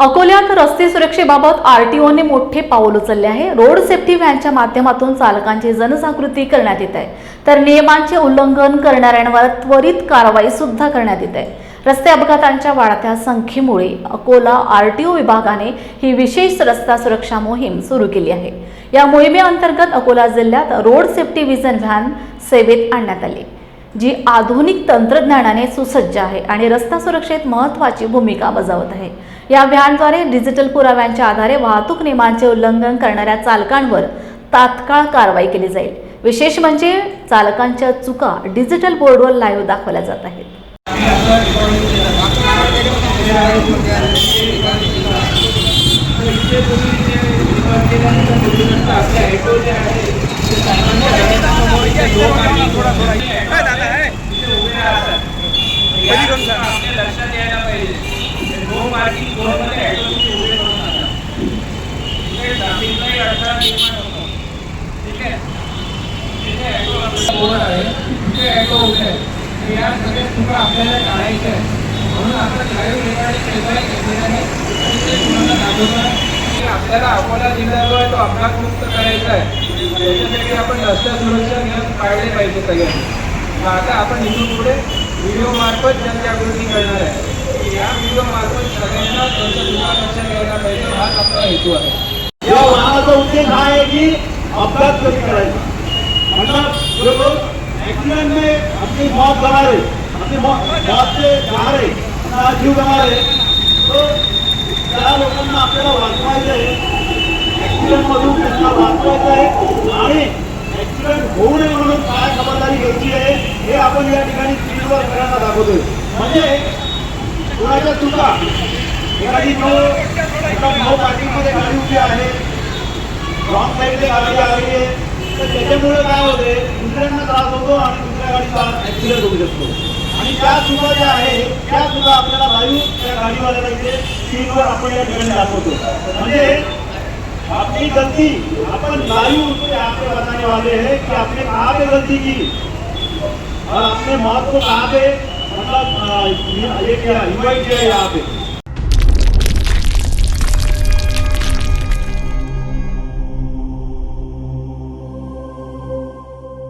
अकोल्यात रस्ते सुरक्षेबाबत आरटीओने मोठे पाऊल उचलले आहे. रोड सेफ्टी व्हॅनच्या माध्यमातून चालकांची जनजागृती करण्यात येत आहे. तर नियमांचे उल्लंघन करणाऱ्यांवर त्वरित कारवाई सुद्धा करण्यात येत आहे. रस्ते अपघातांच्या वाढत्या संख्येमुळे अकोला आरटीओ विभागाने ही विशेष रस्ता सुरक्षा मोहीम सुरू केली आहे. या मोहिमेअंतर्गत अकोला जिल्ह्यात रोड सेफ्टी विजन व्हॅन सेवेत आणण्यात आली. जी आधुनिक तंत्रज्ञानाने सुसज्ज आहे आणि रस्ता सुरक्षेत महत्त्वाची भूमिका बजावत आहे. या व्हॅनद्वारे डिजिटल पुराव्यांच्या आधारे वाहतूक नियमांचे उल्लंघन करणाऱ्या चालकांवर तात्काळ कारवाई केली जाईल. विशेष म्हणजे चालकांच्या चुका डिजिटल बोर्डवर लाईव्ह दाखवल्या जात आहेत. नो पार्किंग झोनमध्ये ॲटोचे उभे तिथे अडथळा निर्माण होतो ठीक आहे तिथे ॲटो आपला आहे तिथे ॲटो उभे आहे या सगळ्या चुका आपल्याला टाळायच्या आहेत म्हणून आपण लाईव्ह रेकॉर्डिंग आहे ते की आपल्याला अकोला जिल्ह्यावर तो अपघातमुक्त करायचा आहे त्याच्यासाठी आपण रस्ता सुरक्षा नियम पाळले पाहिजे सगळ्यांनी आता आपण इथून पुढे व्हिडिओ मार्फत जनजागृती करणार आहे. या व्हिडिओ मार्फत सगळ्यांना त्यांच्या चुका लक्षात घ्यायला पाहिजे हाच आपला हेतू आहे या वाहनाचा उद्देश हा आहे की अपघात कमी करायचा. मतलब जो लोग एक्सीडेंट में अपनी मौत गंवा रहे अपनी मौ- मौत से जा रहे अपना जीव गंवा रहे तो त्या लोकांना आपल्याला वाचवायचं आहे. ऍक्सिडेंट मधून त्यांना वाचवायचं आहे. आणि ऍक्सिडेंट होऊ नये म्हणून काय खबरदारी घ्यायची आहे हे आपण या ठिकाणी स्क्रीनवर सगळ्यांना दाखवतोय. म्हणजे कुणाच्या चुका एखादी नो एका पार्किंगमध्ये गाडी उभी आहे. रॉंग साईडने गाडी आली आहे. तर त्याच्यामुळे काय होते दुसऱ्यांना त्रास होतो आणि दुसऱ्या गाडीचा ऍक्सिडेंट होऊ शकतो. आणि त्या चुका ज्या आहे त्या चुका आपल्याला लाईव्ह त्या गाडीवाल्याला इथे स्क्रीनवर आपण या ठिकाणी दाखवतो. म्हणजे आपली गलती अपन लाइव आपले यहाँ बताने वाले हैं कि आपने कहाँ पे गलती की. और आपने मौत को कहाँ पे मतलब ये किया इन्वाइट किया यहाँ पे